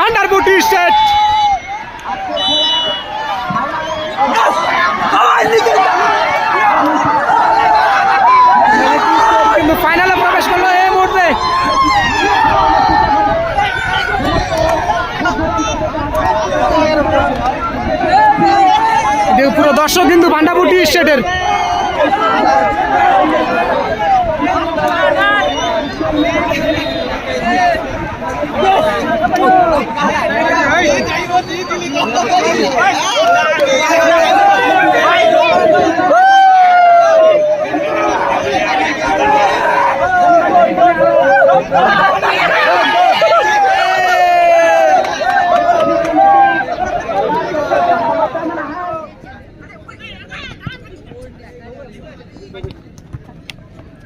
ভান্ডারপুর টি state কিন্তু ফাইনালে প্রবেশ করল এই মুহূর্তে। পুরো দর্শক কিন্তু ভান্ডারপুর টি স্টেটের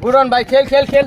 বুড়ন ভাই খেল খেল খেল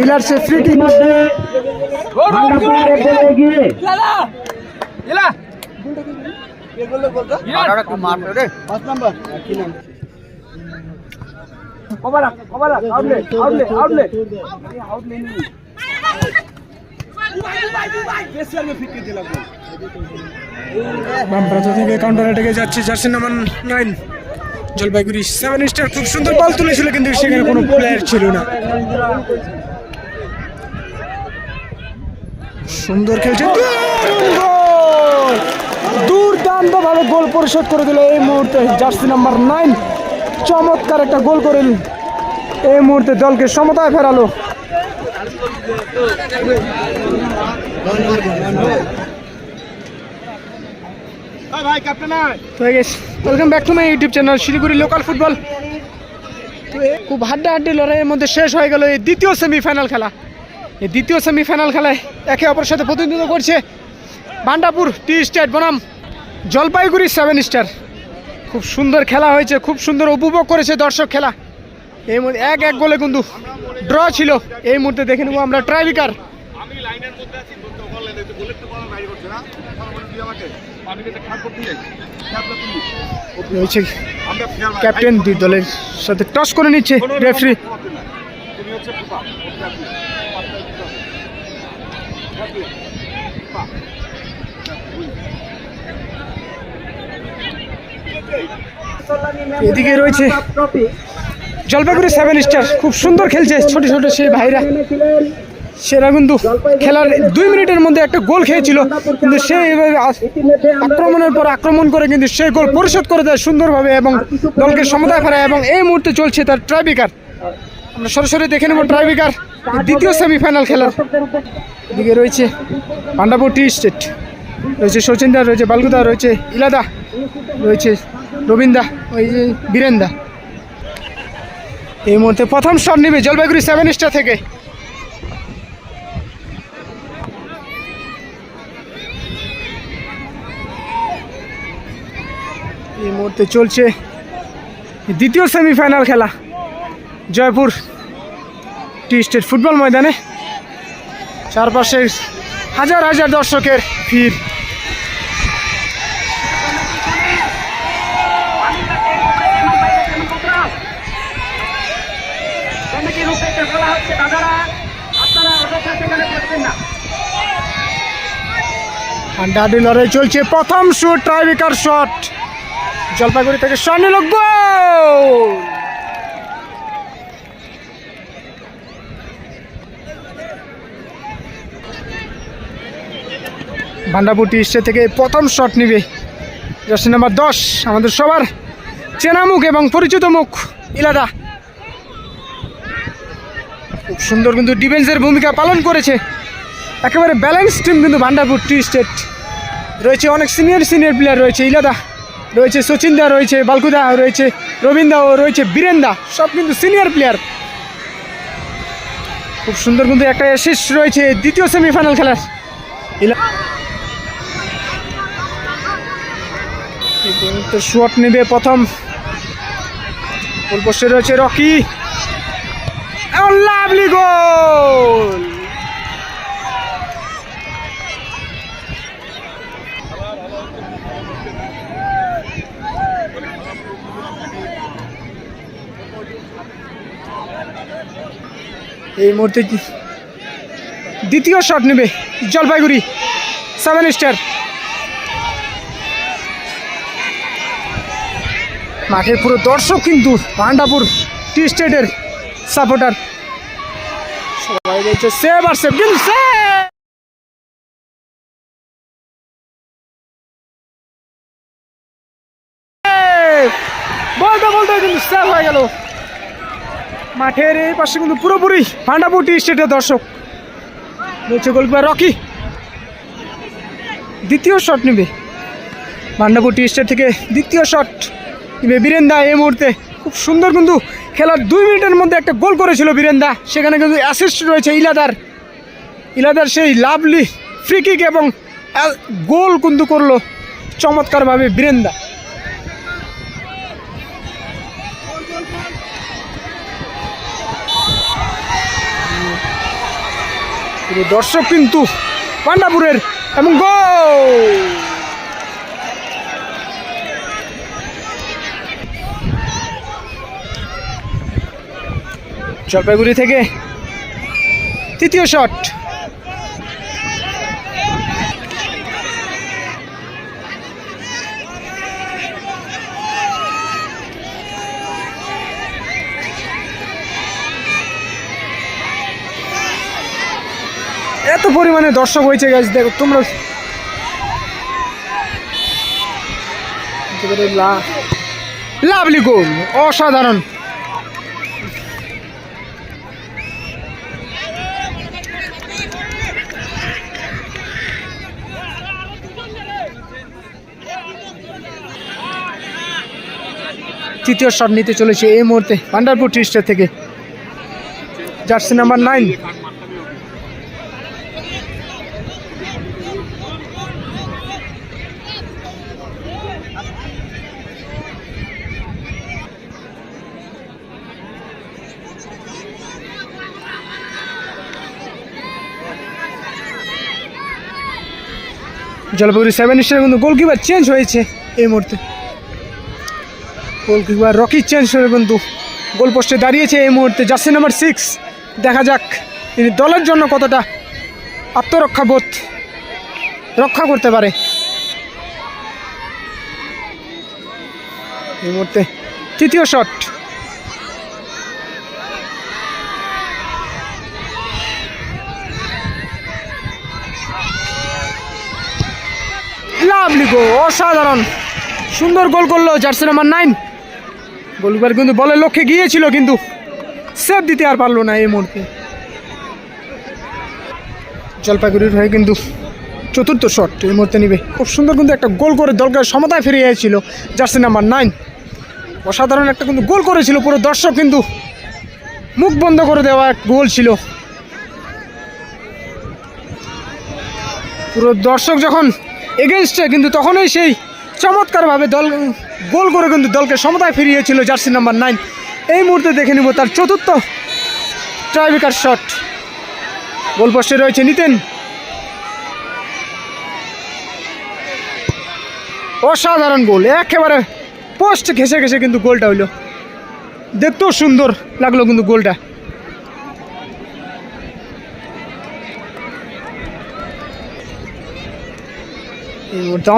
ইলার সে ফ্রিটির মধ্যে মিলা মারাটা একটু মার রে। কবারা কবারা আউটলেট আউটলেট আউটলেট বাম প্রান্ত থেকে কাউন্টার অ্যাটাকে যাচ্ছে jersey number nine Jalpaiguri seven star খুব সুন্দর বল তুলেছিল, কিন্তু সেখানে কোনো প্লেয়ার ছিল না। সুন্দর খেলছে। দুর্দান্ত ভাবে গোল পরিশোধ করে দিল এই মুহূর্তে জার্সি নাম্বার নাইন চমৎকার একটা গোল করে এই মুহূর্তে দলকে সমতায় ফেরালো। তো welcome back to my YouTube channel Siliguri local football খুব হাড্ডাহাড্ডি লড়াইয়ের মধ্যে শেষ হয়ে গেল এই দ্বিতীয় সেমিফাইনাল খেলা। এই দ্বিতীয় সেমিফাইনাল খেলায় একে অপরের সাথে প্রতিনিধিত্ব করছে ভান্ডাপুর টি স্টেট বনাম জলপাইগুড়ি সেভেন স্টার। খুব সুন্দর খেলা হয়েছে খুব সুন্দর উপভোগ করেছে দর্শক খেলা। এই মধ্যে এক এক গোলে কিন্তু ড্র ছিল। এই মুহূর্তে দেখে নেব আমরা ট্রাইবিকার রয়েছে ক্যাপ্টেন দুই দলের সাথে টস করে নিচ্ছে রেফারি এদিকে রয়েছে জলপাইগুড়ি সেভেন স্টার। খুব সুন্দর খেলছে ছোট ছোট সেই ভাইরা। সেরা কিন্তু খেলার দুই মিনিটের মধ্যে একটা গোল খেয়েছিল। কিন্তু সে এভাবে আক্রমণের পর আক্রমণ করে কিন্তু সেই গোল পরিশোধ করে দেয় সুন্দরভাবে এবং দলকে সমতায় ফেরায় এবং এই মুহূর্তে চলছে তার ট্রাইবিকার। আমরা সরাসরি দেখে নেব ট্রাইবিকার, দ্বিতীয় সেমিফাইনাল খেলার। দিকে রয়েছে পান্ডাপুর টি স্টেট, রয়েছে সচিনদা রয়েছে বালগুদা রয়েছে ইলাদা, রয়েছে রবীন্দা ওই যে বীরেন্দা। এই মুহূর্তে প্রথম শট নেবে জলপাইগুড়ি সেভেন স্টার থেকে। মুহূর্তে চলছে দ্বিতীয় সেমিফাইনাল খেলা, জয়পুর টি স্টেট ফুটবল ময়দানে। চারপাশে হাজার হাজার দর্শকের ভিড়। ডাডি লড়াই চলছে প্রথম শুট ট্রাইবিকার শট জলপাইগুড়ি থেকে স্বর্ণিল গোল ভান্ডাপুটি স্টে থেকে প্রথম শট নিবে। জার্সি নাম্বার দশ, আমাদের সবার চেনা মুখ এবং পরিচিত মুখ, ইলাদা। খুব সুন্দর কিন্তু ডিফেন্সের ভূমিকা পালন করেছে। একেবারে ব্যালেন্স টিম কিন্তু ভান্ডারপুর টি স্টেট রয়েছে অনেক সিনিয়র সিনিয়র প্লেয়ার রয়েছে, ইলাদা। রয়েছে সচিনদা, রয়েছে বালকুদা, রয়েছে রবীন্দা রয়েছে বীরেন্দা, সব কিন্তু সিনিয়র প্লেয়ার খুব সুন্দর কিন্তু একটা অ্যাসিস্ট রয়েছে দ্বিতীয় সেমিফাইনাল খেলার। শট নেবে প্রথম। গোল রয়েছে রকি। লাভলি গোল এই মুহূর্তে দ্বিতীয় শট নেবে জলপাইগুড়ি সেভেন স্টার মাঠের পুরো দর্শক কিন্তু পান্ডাপুর টি স্টেটের সাপোর্টার সবাই সেভ আর সেভ কিন্তু! বলতে বলতে কিন্তু সেভ হয়ে গেল। মাঠের এই পাশে কিন্তু পুরোপুরি পান্ডাপুর টি স্টেটের দর্শক। রয়েছে গোলকিপার রকি। দ্বিতীয় শট নেবে। পান্ডাপুর টি স্টেট থেকে দ্বিতীয় শট নেবে বীরেন্দা এই মুহূর্তে। খুব সুন্দর কিন্তু খেলার দুই মিনিটের মধ্যে একটা গোল করেছিল বীরেন্দা। সেখানে কিন্তু অ্যাসিস্ট রয়েছে ইলাদার। ইলাদার সেই লাভলি ফ্রি কিক এবং গোল কিন্তু করল চমৎকারভাবে বীরেন্দা। পুরো দর্শক কিন্তু পান্ডাপুরের এবং গো জলপাইগুড়ি থেকে তৃতীয় শট। পরিমাণে দর্শক হয়েছে গাছ দেখো, তোমরা লাভলি গোল, অসাধারণ। তৃতীয় শট নিতে চলেছে এই মুহূর্তে পান্ডারপুর টিস্টার থেকে। Jersey number nine Jalpaiguri seven star কিন্তু গোলকিপার চেঞ্জ হয়েছে এই মুহূর্তে। গোলকিপার রকি চেঞ্জ হয়ে কিন্তু। গোল পোস্টে দাঁড়িয়েছে এই মুহূর্তে জার্সি নাম্বার সিক্স দেখা যাক, তিনি দলের জন্য কতটা আত্মরক্ষা বোধ রক্ষা করতে পারে। এই মুহূর্তে তৃতীয় শট লাভলি গো অসাধারণ। সুন্দর গোল করল জার্সি নাম্বার নাইন। গোলকিপার কিন্তু বলের লক্ষ্যে গিয়েছিল, কিন্তু সেভ দিতে আর পারল না এই মুহূর্তে। জলপাইগুড়ির হয়ে কিন্তু চতুর্থ শট এই মুহূর্তে নিবে। খুব সুন্দর কিন্তু একটা গোল করে দলকে সমতায় ফিরে এসেছিল জার্সি নাম্বার নাইন। অসাধারণ একটা কিন্তু গোল করেছিল, পুরো দর্শক কিন্তু মুখ বন্ধ করে দেওয়া এক গোল ছিল। পুরো দর্শক যখন এগেনস্টে কিন্তু তখনই সেই চমৎকারভাবে দল, গোল করে কিন্তু দলকে সমতায় ফিরিয়েছিল জার্সি নাম্বার নাইন। এই মুহূর্তে দেখে নিব তার চতুর্থ ট্রাইবিকার শট গোল পোস্টে রয়েছে নিতেন। অসাধারণ গোল, একেবারে পোস্ট ঘেসে ঘেসে কিন্তু গোলটা হইল। দেখতেও সুন্দর লাগল কিন্তু গোলটা।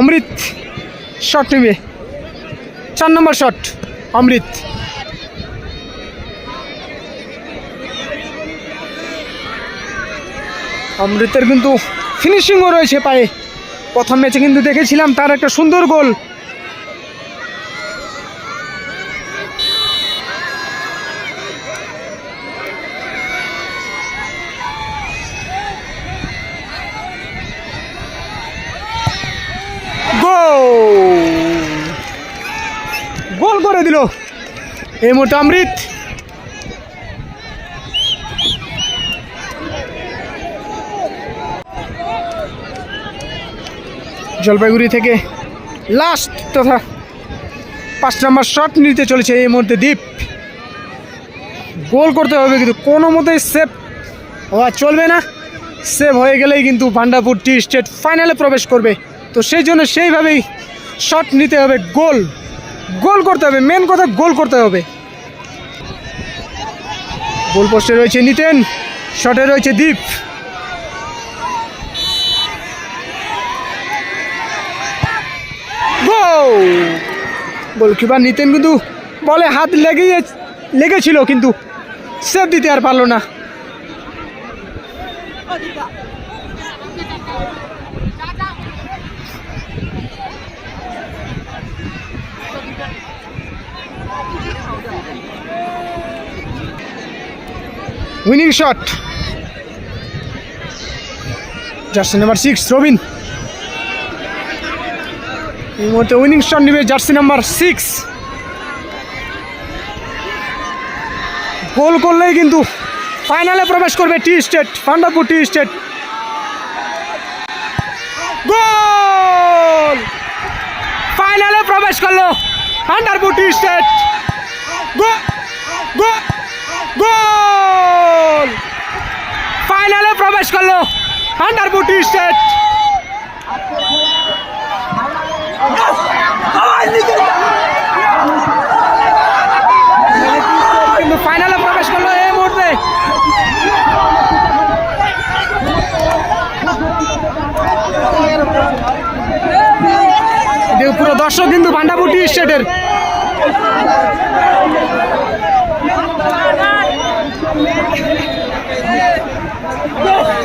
অমৃত শট নেবে। চার নম্বর শট অমৃত। অমৃতের কিন্তু ফিনিশিংও রয়েছে পায়ে। প্রথম ম্যাচে কিন্তু দেখেছিলাম, তার একটা সুন্দর গোল গোল করে দিল। এই মুহূর্তে অমৃত। জলপাইগুড়ি থেকে লাস্ট তথা পাঁচ নম্বর শট নিতে চলেছে এই মুহূর্তে দ্বীপ গোল করতে হবে কিন্তু কোনো মতেই সেভ হওয়া চলবে না। সেভ হয়ে গেলেই কিন্তু ভান্ডাপুর টি স্টেট ফাইনালে প্রবেশ করবে। তো সেই জন্য সেইভাবেই শট নিতে হবে গোল। গোল করতে হবে মেন কথা গোল করতে হবে। গোল পোস্টে রয়েছে নিতেন শটে রয়েছে দ্বীপ গোল গোলকিপার নিতেন কিন্তু বলে হাত লেগেই লেগেছিল কিন্তু সেভ দিতে আর পারল না। Winning shot. Jersey number six Robin. এই মুহূর্তে উইনিং শট নেবে জার্সি নাম্বার সিক্স গোল করলেই কিন্তু ফাইনালে প্রবেশ করবে টি স্টেট, পান্ডাপুর টি স্টেট। গোল! ফাইনালে প্রবেশ করল পান্ডারপুর টি স্টেট। গোল গোল গোল প্রবেশ করল। আন্ডার বুটি স্টেট কিন্তু ফাইনালে প্রবেশ করল এই মুহূর্তে। পুরো দর্শক কিন্তু ভান্ডাবুটি স্টেটের Oh,